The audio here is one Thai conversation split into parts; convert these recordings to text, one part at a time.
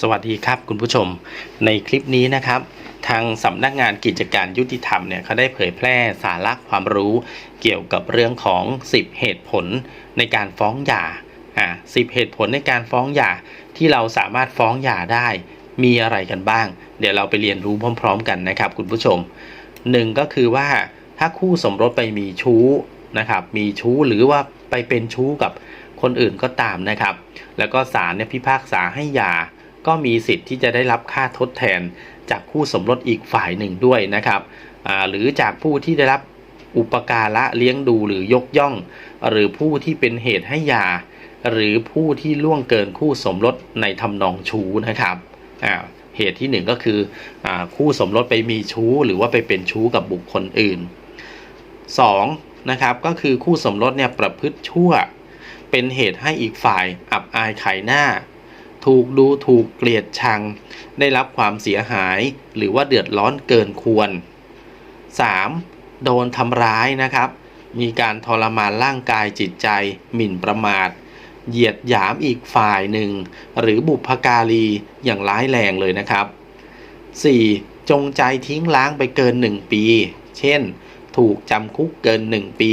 สวัสดีครับคุณผู้ชม ในคลิปนี้นะครับ ทางสำนักงานกิจการยุติธรรมเนี่ยเขาได้เผยแพร่สาระความรู้ เกี่ยวกับเรื่องของ 10 เหตุผลในการฟ้องหย่าอ่าสิเหตุผลในการฟ้องหย่าที่เราสามารถฟ้องหย่าได้ มีอะไรกันบ้าง เดี๋ยวเราไปเรียนรู้พร้อม ๆ กันนะครับคุณผู้ชมหนึ่งก็คือว่าถ้าคู่สมรสไปมีชู้นะครับมีชู้หรือว่าไปเป็นชู้กับคนอื่นก็ตามนะครับ แล้วก็ศาลเนี่ยพิพากษาให้หย่า ก็มีสิทธิ์ที่จะได้รับค่าทดแทนจากคู่สมรสอีกฝ่ายหนึ่งด้วยนะครับหรือจากผู้ที่ได้รับอุปการะเลี้ยงดูหรือยกย่อง หรือผู้ที่เป็นเหตุให้หย่าหรือผู้ที่ล่วงเกินคู่สมรสในทำนองชู้นะครับเหตุที่หนึ่งก็คืออคู่สมรสไปมีชู้ หรือว่าไปเป็นชู้กับบุคคลอื่นสองนะครับก็คือคู่สมรสเนี่ยประพฤติชั่ว เป็นเหตุให้อีกฝ่ายอับอายขายหน้า ถูกดูถูกเกลียดชัง ได้รับความเสียหายหรือว่าเดือดร้อนเกินควร 3. โดนทำร้ายนะครับ มีการทรมานร่างกายจิตใจ หมิ่นประมาท เหยียดหยามอีกฝ่ายหนึ่ง หรือบุพการีอย่างร้ายแรงเลยนะครับ 4. จงใจทิ้งล้างไปเกิน 1 ปี เช่น ถูกจำคุกเกิน 1 ปี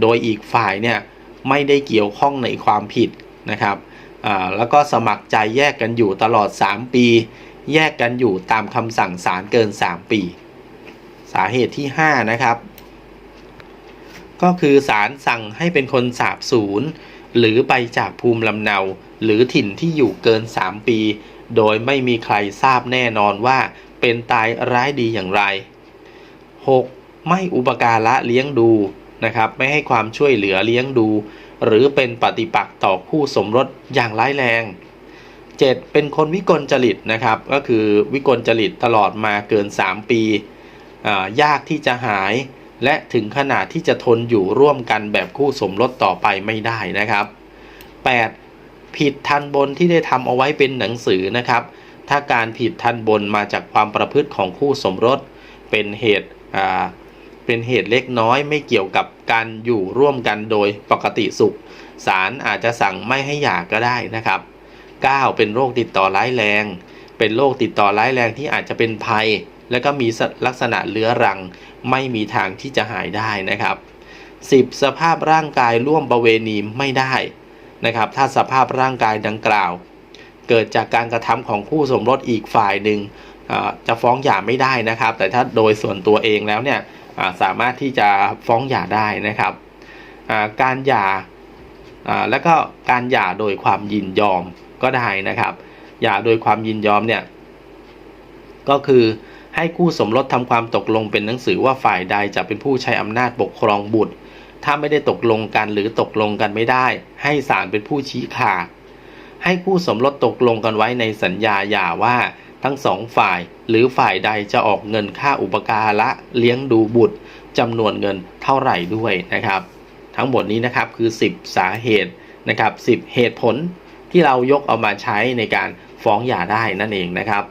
โดยอีกฝ่ายเนี่ยไม่ได้เกี่ยวข้องในความผิดนะครับ อ่าแล้วก็สมัครใจแยกกันอยู่ตลอด 3 ปี แยกกันอยู่ตามคำสั่งศาลเกิน 3 ปี สาเหตุที่ 5 นะครับ ก็คือศาลสั่งให้เป็นคนสาบสูญหรือไปจากภูมิลำเนา หรือถิ่นที่อยู่เกิน 3 ปี โดยไม่มีใครทราบแน่นอนว่าเป็นตายร้ายดีอย่างไร 6. ไม่อุปการะเลี้ยงดู นะครับไม่ให้ความช่วยเหลือเลี้ยงดู หรือเป็นปฏิปักษ์ต่อคู่สมรสอย่างร้ายแรง 7. เป็นคนวิกลจริตนะครับก็คือวิกลจริตตลอดมาเกิน 3 ปีายากที่จะหายและถึงขนาดที่จะทนอยู่ร่วมกันแบบคู่สมรสต่อไปไม่ได้นะครับ 8. ผิดทันบนที่ได้ทำเอาไว้เป็นหนังสือนะครับ ถ้าการผิดทันบนมาจากความประพฤติของคู่สมรสเป็นเหตุ เป็นเหตุเล็กน้อยไม่เกี่ยวกับการอยู่ร่วมกันโดยปกติสุขศาลอาจจะสั่งไม่ให้หย่าก็ได้นะครับ 9. เป็นโรคติดต่อร้ายแรง เป็นโรคติดต่อร้ายแรงที่อาจจะเป็นภัย และก็มีลักษณะเลื้อรัง ไม่มีทางที่จะหายได้นะครับ 10. สภาพร่างกายร่วมประเวณีไม่ได้นะครับ ถ้าสภาพร่างกายดังกล่าว เกิดจากการกระทำของคู่สมรสอีกฝ่ายหนึ่งจะฟ้องหย่าไม่ได้นะครับ แต่ถ้าโดยส่วนตัวเองแล้วเนี่ย สามารถที่จะฟ้องหย่าได้นะครับ การหย่าแล้วก็การหย่าโดยความยินยอมก็ได้นะครับหย่าโดยความยินยอมเนี่ยก็คือให้คู่สมรสทำความตกลงเป็นหนังสือว่าฝ่ายใดจะเป็นผู้ใช้อำนาจปกครองบุตร ถ้าไม่ได้ตกลงกันหรือตกลงกันไม่ได้ ให้ศาลเป็นผู้ชี้ขาดให้คู่สมรสตกลงกันไว้ในสัญญาหย่าว่า ทั้งสองฝ่ายหรือฝ่ายใดจะออกเงินค่าอุปการะเลี้ยงดูบุตรจำนวนเงินเท่าไหร่ด้วยนะครับ ทั้งหมดนี้นะครับคือ 10 สาเหตุนะครับ10 เหตุผลที่เรายกเอามาใช้ในการฟ้องหย่าได้นั่นเองนะครับ